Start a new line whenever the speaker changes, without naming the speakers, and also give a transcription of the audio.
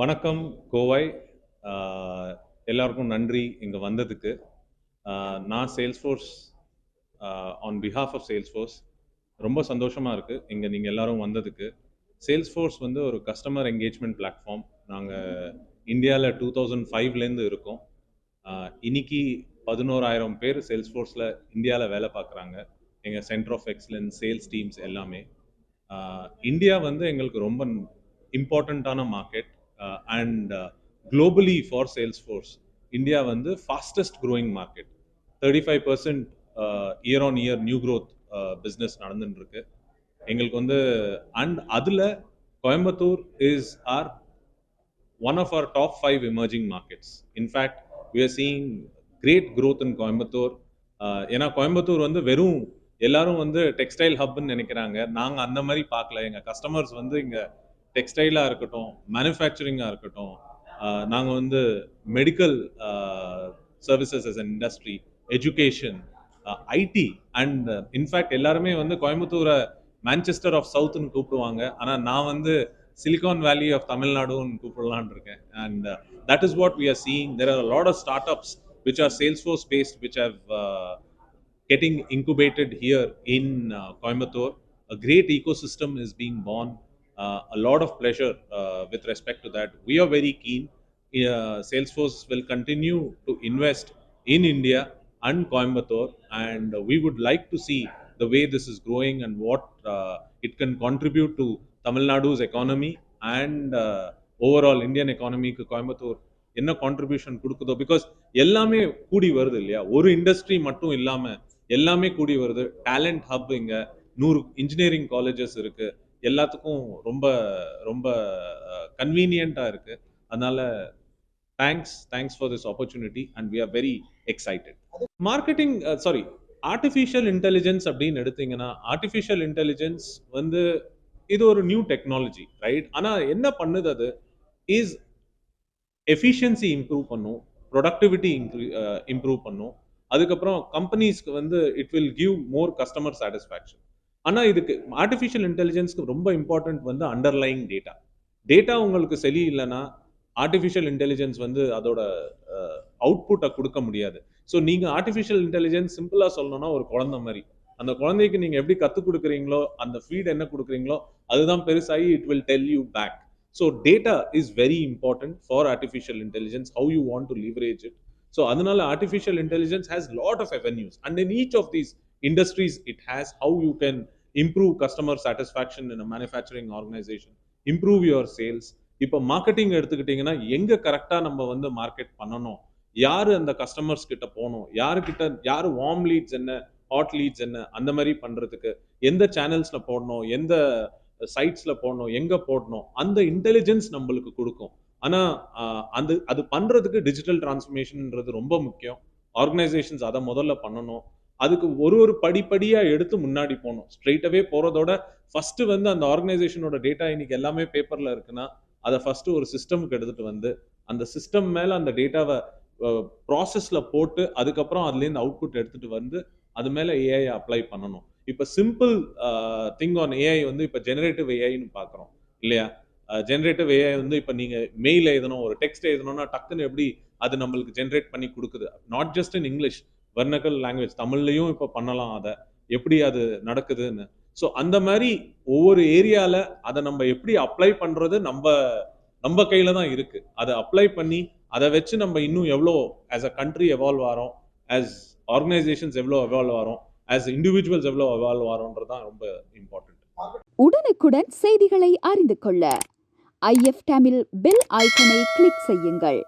வணக்கம் கோவாய் எல்லாருக்கும் நன்றி இங்கே வந்ததுக்கு. நான் நான் Salesforce on behalf of Salesforce ரொம்ப சந்தோஷமாக இருக்குது இங்கே நீங்கள் எல்லாரும் வந்ததுக்கு. சேல்ஸ்ஃபோர்ஸ் வந்து ஒரு கஸ்டமர் என்கேஜ்மெண்ட் பிளாட்ஃபார்ம் நாங்கள் இந்தியாவில் டூ தௌசண்ட் ஃபைவ்லேருந்து இருக்கோம். இன்னைக்கு பதினோராயிரம் பேர் சேல்ஸ்ஃபோர்ஸில் இந்தியாவில் வேலை பார்க்குறாங்க. எங்கள் centre of excellence sales teams எல்லாமே. இந்தியா வந்து எங்களுக்கு ரொம்ப இம்பார்ட்டண்ட்டான market and globally for Salesforce India வந்து fastest growing market thirty five percent year on year new growth business நடந்துட்டு இருக்கு எங்களுக்கு வந்து அண்ட் அதில் Coimbatore is our one of our top five emerging markets in fact we are great growth in Coimbatore. Uh, ஏன்னா கோயம்புத்தூர் வந்து வெறும் எல்லாரும் வந்து டெக்ஸ்டைல் ஹப்னு நினைக்கிறாங்க. நாங்கள் அந்த மாதிரி பார்க்கல. எங்கள் கஸ்டமர்ஸ் வந்து இங்கே டெக்ஸ்டைலாக இருக்கட்டும் மேனுஃபேக்சரிங்காக இருக்கட்டும் நாங்கள் வந்து medical services as an industry education IT and in fact எல்லாருமே வந்து கோயம்புத்தூரை மான்செஸ்டர் ஆஃப் சவுத்துன்னு கூப்பிடுவாங்க. ஆனால் நான் வந்து சிலிகான் வேலி ஆஃப் தமிழ்நாடுன்னு கூப்பிடலான் இருக்கேன். And that is what we are seeing there are lot of startups which are Salesforce based which have getting incubated here in Coimbatore a great ecosystem is being born a lot of pleasure uh, with respect to that. We are very keen. Uh, Salesforce will continue to invest in India and Coimbatore, and we would like to see the way this is growing and what uh, it can contribute to Tamil Nadu's economy and uh, overall Indian economy க்கு கோயம்புத்தூர் என்ன contribution கொடுக்குதோ because எல்லாமே கூடி வருது இல்லையா ஒரு industry மட்டும் இல்லாமல் எல்லாமே கூடி வருது டேலண்ட் ஹப் இங்கே நூறு இன்ஜினியரிங் காலேஜஸ் இருக்குது எல்லாத்துக்கும் ரொம்ப ரொம்ப கன்வீனியண்ட்டாக இருக்கு. அதனால thanks thanks for this opportunity and we are very excited marketing sorry artificial intelligence அப்படின்னு எடுத்தீங்கன்னா ஆர்டிஃபிஷியல் இன்டெலிஜென்ஸ் வந்து இது ஒரு நியூ டெக்னாலஜி ரைட் ஆனால் என்ன பண்ணுது அது? இஸ் எஃபிஷியன்சி இம்ப்ரூவ் பண்ணும் ப்ரொடக்டிவிட்டி இம்ப்ரூவ் பண்ணும். அதுக்கப்புறம் கம்பெனிஸ்க்கு வந்து it will give more customer satisfaction ஆனால் இதுக்கு ஆர்டிஃபிஷியல் இன்டெலிஜென்ஸ்க்கு ரொம்ப இம்பார்ட்டன்ட் வந்து அண்டர்லைங் டேட்டா டேட்டா உங்களுக்கு சரி இல்லைன்னா ஆர்டிஃபிஷியல் இன்டெலிஜென்ஸ் வந்து அதோட அவுட்புட்டை கொடுக்க முடியாது. ஸோ நீங்கள் ஆர்டிஃபிஷியல் இன்டெலிஜென்ஸ் சிம்பிளாக சொல்லணும்னா ஒரு குழந்தை மாதிரி. அந்த குழந்தைக்கு நீங்கள் எப்படி கற்றுக் கொடுக்குறீங்களோ அந்த ஃபீட் என்ன கொடுக்குறீங்களோ அதுதான் பெருசாகி it will tell you back so data is very important for artificial intelligence how you want to leverage it so அதனால artificial intelligence has lot of avenues and in each of these industries it has how you can improve customer satisfaction in manufacturing organisation improve your sales இப்போ marketing எடுத்துக்கிட்டிங்கன்னா எங்கே கரெக்டாக நம்ம வந்து market பண்ணணும்? யார் அந்த கஸ்டமர்ஸ் கிட்ட போகணும்? யாருக்கிட்ட யார் வார்ம் லீட்ஸ் என்ன ஹாட் லீட்ஸ் என்ன அந்த மாதிரி பண்ணுறதுக்கு எந்த சேனல்ஸில் போடணும்? எந்த சைட்ஸில் போடணும்? எங்கே போடணும்? அந்த இன்டெலிஜென்ஸ் நம்மளுக்கு கொடுக்கும். ஆனால் அந்த அது பண்ணுறதுக்கு டிஜிட்டல் டிரான்ஸ்ஃபர்மேஷன்ன்றது ரொம்ப முக்கியம். ஆர்கனைசேஷன்ஸ் அதை முதல்ல பண்ணணும். அதுக்கு ஒரு ஒரு படிப்படியாக எடுத்து முன்னாடி போகணும். ஸ்ட்ரைட்டாகவே போகிறதோட ஃபஸ்ட்டு வந்து அந்த ஆர்கனைசேஷனோட டேட்டா இன்னைக்கு எல்லாமே பேப்பரில் இருக்குன்னா அதை ஃபஸ்ட்டு ஒரு சிஸ்டமுக்கு எடுத்துகிட்டு வந்து அந்த சிஸ்டம் மேலே அந்த டேட்டாவை ப்ராசஸில் போட்டு அதுக்கப்புறம் அதுலேருந்து அவுட்புட் எடுத்துகிட்டு வந்து அது மேலே ஏஐ அப்ளை பண்ணணும். இப்போ சிம்பிள் திங் ஆன் ஏஐ வந்து இப்போ ஜெனரேட்டிவ் ஏஐன்னு பார்க்குறோம் இல்லையா? ஜென்ரேட்டிவ் ஏஐ வந்து இப்போ நீங்கள் மெயில் எழுதணும் ஒரு டெக்ஸ்ட் எழுதணும்னா டக்குன்னு எப்படி அது நம்மளுக்கு ஜென்ரேட் பண்ணி கொடுக்குது? Not just in English vernacular language தமிழ்லையும் இப்போ பண்ணலாம் அதை. எப்படி அது நடக்குதுன்னு. ஸோ அந்த மாதிரி ஒவ்வொரு ஏரியாவில் அதை நம்ம எப்படி அப்ளை பண்ணுறது நம்ம நம்ம கையில் தான் இருக்குது அதை அப்ளை பண்ணி அதை வச்சு நம்ம இன்னும் எவ்வளோ ஆஸ் அ கண்ட்ரி எவால்வ் ஆகிறோம் ஆஸ் ஆர்கனைசேஷன்ஸ் எவ்வளோ எவால்வ் ஆகிறோம் ஆஸ் இண்டிவிஜுவல்ஸ் எவ்வளோ எவால்வ் ஆகிறோன்றது தான் ரொம்ப இம்பார்ட்டன்ட்
உடனுக்குடன் செய்திகளை அறிந்து கொள்ள ஐஎஃப் டேமில் பெல் ஐக்கனை கிளிக் செய்யுங்கள்.